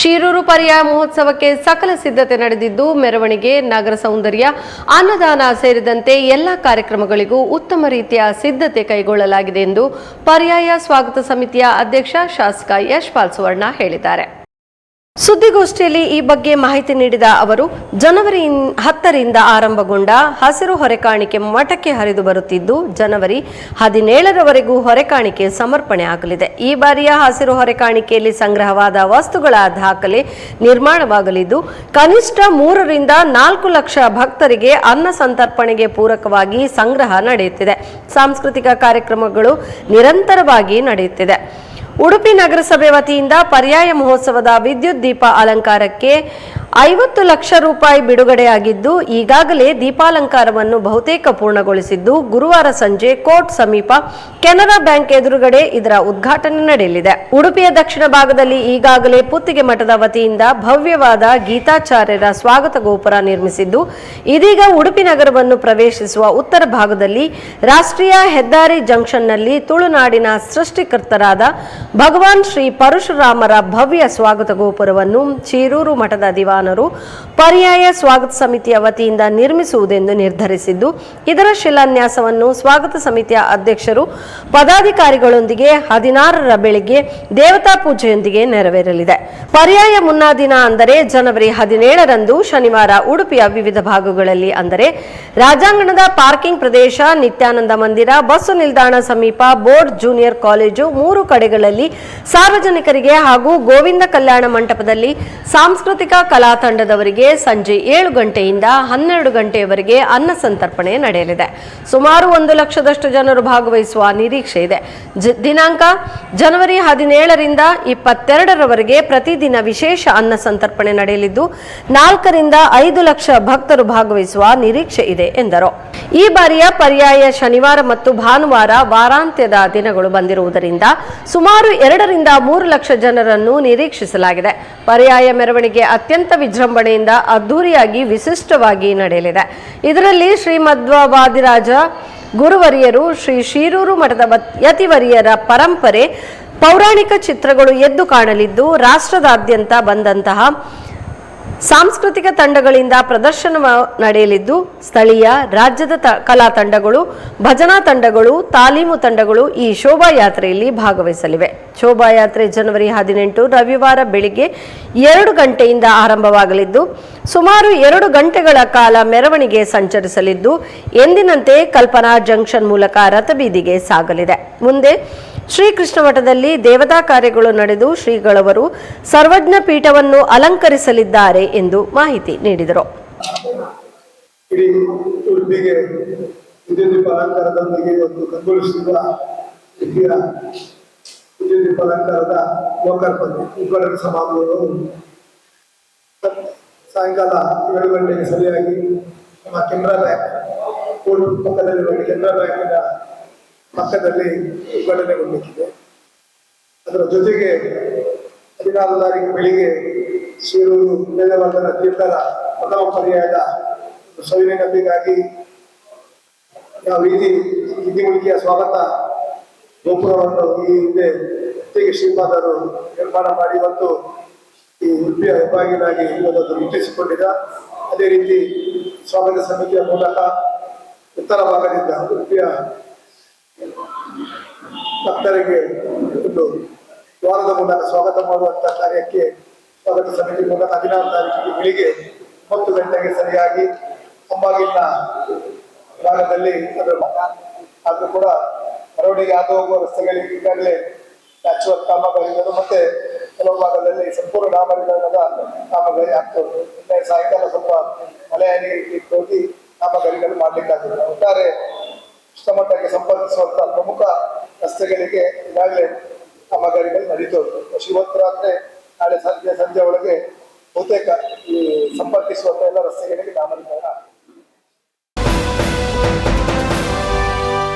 ಶಿರೂರು ಪರ್ಯಾಯ ಮಹೋತ್ಸವಕ್ಕೆ ಸಕಲ ಸಿದ್ಧತೆ ನಡೆದಿದ್ದು, ಮೆರವಣಿಗೆ, ನಗರ ಸೌಂದರ್ಯ, ಅನ್ನದಾನ ಸೇರಿದಂತೆ ಎಲ್ಲ ಕಾರ್ಯಕ್ರಮಗಳಿಗೂ ಉತ್ತಮ ರೀತಿಯ ಸಿದ್ಧತೆ ಕೈಗೊಳ್ಳಲಾಗಿದೆ ಎಂದು ಪರ್ಯಾಯ ಸ್ವಾಗತ ಸಮಿತಿಯ ಅಧ್ಯಕ್ಷ ಶಾಸಕ ಯಶ್ಪಾಲ್ ಸುವರ್ಣ ಹೇಳಿದ್ದಾರೆ. ಸುದ್ದಿಗೋಷ್ಠಿಯಲ್ಲಿ ಈ ಬಗ್ಗೆ ಮಾಹಿತಿ ನೀಡಿದ ಅವರು, ಜನವರಿ ಹತ್ತರಿಂದ ಆರಂಭಗೊಂಡ ಹಸಿರು ಹೊರೆಕಾಣಿಕೆ ಮಠಕ್ಕೆ ಹರಿದು ಬರುತ್ತಿದ್ದು, ಜನವರಿ ಹದಿನೇಳರವರೆಗೂ ಹೊರೆಕಾಣಿಕೆ ಸಮರ್ಪಣೆ ಆಗಲಿದೆ. ಈ ಬಾರಿಯ ಹಸಿರು ಹೊರೆಕಾಣಿಕೆಯಲ್ಲಿ ಸಂಗ್ರಹವಾದ ವಸ್ತುಗಳ ದಾಖಲೆ ನಿರ್ಮಾಣವಾಗಲಿದ್ದು, ಕನಿಷ್ಠ ಮೂರರಿಂದ ನಾಲ್ಕು ಲಕ್ಷ ಭಕ್ತರಿಗೆ ಅನ್ನ ಸಂತರ್ಪಣೆಗೆ ಪೂರಕವಾಗಿ ಸಂಗ್ರಹ ನಡೆಯುತ್ತಿದೆ. ಸಾಂಸ್ಕೃತಿಕ ಕಾರ್ಯಕ್ರಮಗಳು ನಿರಂತರವಾಗಿ ನಡೆಯುತ್ತಿದೆ. ಉಡುಪಿ ನಗರಸಭೆ ವತಿಯಿಂದ ಪರ್ಯಾಯ ಮಹೋತ್ಸವದ ವಿದ್ಯುತ್ ದೀಪ ಅಲಂಕಾರಕ್ಕೆ ಐವತ್ತು ಲಕ್ಷ ರೂಪಾಯಿ ಬಿಡುಗಡೆಯಾಗಿದ್ದು, ಈಗಾಗಲೇ ದೀಪಾಲಂಕಾರವನ್ನು ಬಹುತೇಕ ಪೂರ್ಣಗೊಳಿಸಿದ್ದು, ಗುರುವಾರ ಸಂಜೆ ಕೋರ್ಟ್ ಸಮೀಪ ಕೆನರಾ ಬ್ಯಾಂಕ್ ಎದುರುಗಡೆ ಇದರ ಉದ್ಘಾಟನೆ ನಡೆಯಲಿದೆ. ಉಡುಪಿಯ ದಕ್ಷಿಣ ಭಾಗದಲ್ಲಿ ಈಗಾಗಲೇ ಪುತ್ತಿಗೆ ಮಠದ ವತಿಯಿಂದ ಭವ್ಯವಾದ ಗೀತಾಚಾರ್ಯರ ಸ್ವಾಗತ ಗೋಪುರ ನಿರ್ಮಿಸಿದ್ದು, ಇದೀಗ ಉಡುಪಿ ನಗರವನ್ನು ಪ್ರವೇಶಿಸುವ ಉತ್ತರ ಭಾಗದಲ್ಲಿ ರಾಷ್ಟ್ರೀಯ ಹೆದ್ದಾರಿ ಜಂಕ್ಷನ್ನಲ್ಲಿ ತುಳುನಾಡಿನ ಸೃಷ್ಟಿಕರ್ತರಾದ ಭಗವಾನ್ ಶ್ರೀ ಪರಶುರಾಮರ ಭವ್ಯ ಸ್ವಾಗತ ಗೋಪುರವನ್ನು ಚೀರೂರು ಮಠದ ದಿವಾನರು ಪರ್ಯಾಯ ಸ್ವಾಗತ ಸಮಿತಿಯ ವತಿಯಿಂದ ನಿರ್ಮಿಸುವುದೆಂದು ನಿರ್ಧರಿಸಿದ್ದು, ಇದರ ಶಿಲಾನ್ಯಾಸವನ್ನು ಸ್ವಾಗತ ಸಮಿತಿಯ ಅಧ್ಯಕ್ಷರು, ಪದಾಧಿಕಾರಿಗಳೊಂದಿಗೆ ಹದಿನಾರರ ಬೆಳಿಗ್ಗೆ ದೇವತಾ ಪೂಜೆಯೊಂದಿಗೆ ನೆರವೇರಲಿದೆ. ಪರ್ಯಾಯ ಮುನ್ನಾ ದಿನ ಅಂದರೆ ಜನವರಿ ಹದಿನೇಳರಂದು ಶನಿವಾರ, ಉಡುಪಿಯ ವಿವಿಧ ಭಾಗಗಳಲ್ಲಿ ಅಂದರೆ ರಾಜಾಂಗಣದ ಪಾರ್ಕಿಂಗ್ ಪ್ರದೇಶ, ನಿತ್ಯಾನಂದ ಮಂದಿರ, ಬಸ್ಸು ನಿಲ್ದಾಣ ಸಮೀಪ ಬೋರ್ಡ್ ಜೂನಿಯರ್ ಕಾಲೇಜು, ಮೂರು ಕಡೆಗಳಲ್ಲಿ ಸಾರ್ವಜನಿಕರಿಗೆ ಹಾಗೂ ಗೋವಿಂದ ಕಲ್ಯಾಣ ಮಂಟಪದಲ್ಲಿ ಸಾಂಸ್ಕೃತಿಕ ಕಲಾ ತಂಡದವರಿಗೆ ಸಂಜೆ ಏಳು ಗಂಟೆಯಿಂದ ಹನ್ನೆರಡು ಗಂಟೆಯವರೆಗೆ ಅನ್ನ ಸಂತರ್ಪಣೆ ನಡೆಯಲಿದೆ. ಸುಮಾರು ಒಂದು ಲಕ್ಷದಷ್ಟು ಜನರು ಭಾಗವಹಿಸುವ ನಿರೀಕ್ಷೆ ಇದೆ. ದಿನಾಂಕ ಜನವರಿ ಹದಿನೇಳರಿಂದ ಇಪ್ಪತ್ತೆರಡರವರೆಗೆ ಪ್ರತಿದಿನ ವಿಶೇಷ ಅನ್ನ ಸಂತರ್ಪಣೆ ನಡೆಯಲಿದ್ದು, ನಾಲ್ಕರಿಂದ ಐದು ಲಕ್ಷ ಭಕ್ತರು ಭಾಗವಹಿಸುವ ನಿರೀಕ್ಷೆ ಇದೆ ಎಂದರು. ಈ ಬಾರಿಯ ಪರ್ಯಾಯ ಶನಿವಾರ ಮತ್ತು ಭಾನುವಾರ ವಾರಾಂತ್ಯದ ದಿನಗಳು ಬಂದಿರುವುದರಿಂದ ಸುಮಾರು ಎರಡರಿಂದ ಮೂರು ಲಕ್ಷ ಜನರನ್ನು ನಿರೀಕ್ಷಿಸಲಾಗಿದೆ. ಪರ್ಯಾಯ ಮೆರವಣಿಗೆ ಅತ್ಯಂತ ವಿಜೃಂಭಣೆಯಿಂದ ಅದ್ದೂರಿಯಾಗಿ ವಿಶಿಷ್ಟವಾಗಿ ನಡೆಯಲಿದೆ. ಇದರಲ್ಲಿ ಶ್ರೀಮಧ್ವಾದಿರಾಜ ಗುರುವರಿಯರು, ಶ್ರೀ ಶಿರೂರು ಮಠದ ಯತಿವರಿಯರ ಪರಂಪರೆ, ಪೌರಾಣಿಕ ಚಿತ್ರಗಳು ಎದ್ದು ಕಾಣಲಿದ್ದು, ರಾಷ್ಟ್ರದಾದ್ಯಂತ ಬಂದಂತಹ ಸಾಂಸ್ಕೃತಿಕ ತಂಡಗಳಿಂದ ಪ್ರದರ್ಶನ ನಡೆಯಲಿದ್ದು, ಸ್ಥಳೀಯ ರಾಜ್ಯದ ಕಲಾ ತಂಡಗಳು, ಭಜನಾ ತಂಡಗಳು, ತಾಲೀಮು ತಂಡಗಳು ಈ ಶೋಭಾಯಾತ್ರೆಯಲ್ಲಿ ಭಾಗವಹಿಸಲಿವೆ. ಶೋಭಾಯಾತ್ರೆ ಜನವರಿ ಹದಿನೆಂಟು, ರವಿವಾರ ಬೆಳಿಗ್ಗೆ ಎರಡು ಗಂಟೆಯಿಂದ ಆರಂಭವಾಗಲಿದ್ದು, ಸುಮಾರು ಎರಡು ಗಂಟೆಗಳ ಕಾಲ ಮೆರವಣಿಗೆ ಸಂಚರಿಸಲಿದ್ದು, ಎಂದಿನಂತೆ ಕಲ್ಪನಾ ಜಂಕ್ಷನ್ ಮೂಲಕ ರಥಬೀದಿಗೆ ಸಾಗಲಿದೆ. ಮುಂದೆ ಶ್ರೀಕೃಷ್ಣ ಮಠದಲ್ಲಿ ದೇವತಾ ಕಾರ್ಯಗಳು ನಡೆದು ಶ್ರೀಗಳವರು ಸರ್ವಜ್ಞ ಪೀಠವನ್ನು ಅಲಂಕರಿಸಲಿದ್ದಾರೆ ಎಂದು ಮಾಹಿತಿ ನೀಡಿದರು. ಇಡೀ ಉಡುಪಿಗೆ ವಿದ್ಯುತ್ ದೀಪ ಅಲಂಕಾರದೊಂದಿಗೆ ಒಂದು ಕಂಗೊಳಿಸುವ ರೀತಿಯ ವಿದ್ಯುತ್ ದೀಪ ಅಲಂಕಾರದ ಲೋಕಾರ್ಪಣೆ ಉದ್ಘಾಟನೆ ಸಮಾರಂಭವು ಸಾಯಂಕಾಲ ಏಳು ಗಂಟೆಗೆ ಸರಿಯಾಗಿ ನಮ್ಮ ಕೆನರಾ ಬ್ಯಾಂಕ್, ಕೋರ್ಟ್ ಪಕ್ಕದಲ್ಲಿರುವ ಕೆನರಾ ಬ್ಯಾಂಕಿನ ಪಕ್ಕದಲ್ಲಿ ಉದ್ಘಾಟನೆಗೊಂಡಿದೆ. ಅದರ ಜೊತೆಗೆ ಹದಿನಾರು ತಾರೀಕು ಬೆಳಿಗ್ಗೆ ಶಿರೂರು ವೇದವರ್ಧನ ತೀರ್ಥರ ಪ್ರಥಮ ಪರ್ಯಾಯದ ಸವಿನಗತಿಗಾಗಿ ನಾವು ರೀತಿ ಇತಿಮುಖಿಯ ಸ್ವಾಗತ. ಗೋಪುರವನ್ನು ಈ ಹಿಂದೆ ತೆಗೆ ಶ್ರೀಪಾದರು ನಿರ್ಮಾಣ ಮಾಡಿ ಮತ್ತು ಈ ಉಡುಪಿಯ ಹೆಬ್ಬಾಗಿಲಾಗಿ ಇವತ್ತು ಮುಟ್ಟಿಸಿಕೊಂಡಿದ್ದ ಅದೇ ರೀತಿ ಸ್ವಾಗತ ಸಮಿತಿಯ ಮೂಲಕ ಉತ್ತರ ಭಾಗದಿಂದ ಉಡುಪಿಯ ಭಕ್ತರಿಗೆ ಒಂದು ವಾರದ ಮೂಲಕ ಸ್ವಾಗತ ಮಾಡುವಂತಹ ಕಾರ್ಯಕ್ಕೆ ಸ್ವಾಗತ ಸಮಿತಿ ಮೂಲಕ ಹದಿನಾರು ತಾರೀಕಿಗೆ ಬೆಳಿಗ್ಗೆ ಹತ್ತು ಗಂಟೆಗೆ ಸರಿಯಾಗಿ ಅಂಬಾಗಿಲಿನ ಭಾಗದಲ್ಲಿ ಅದರ ಆದ್ರೂ ಕೂಡ ಮೆರವಣಿಗೆ ಆದ ಹೋಗುವ ರಸ್ತೆಗಳಿಗೆ ಈಗಾಗಲೇ ನ್ಯಾಚುರಲ್ ಕಾಮಗಾರಿಗಳು ಮತ್ತೆ ಕೆಲವು ಭಾಗದಲ್ಲಿ ಸಂಪೂರ್ಣ ನಾಮಕರಣದ ಕಾಮಗಾರಿ ಆಗ್ತದೆ ಸಾಯಂಕಾಲ ಸ್ವಲ್ಪ ಮಳೆಯಾಗಿ ಹೋಗಿ ಕಾಮಗಾರಿಗಳು ಮಾಡ್ಲಿಕ್ಕಾಗಿದೆ ಒಟ್ಟಾರೆ ಕೃಷ್ಣಮಠಕ್ಕೆ ಸಂಪರ್ಕಿಸುವಂತಹ ಪ್ರಮುಖ ರಸ್ತೆಗಳಿಗೆ ಈಗಾಗಲೇ ಕಾಮಗಾರಿಗಳು ನಡೀತಾ ಉಂಟು. ಇವತ್ತು ರಾತ್ರಿ ನಾಳೆ ಸಂಜೆ ಸಂಜೆ ಒಳಗೆ ಬಹುತೇಕ ಈ ಸಂಪರ್ಕಿಸುವಂತ ಎಲ್ಲ ರಸ್ತೆಗಳಿಗೆ ಕಾಮಗಾರಿಗಳನ್ನ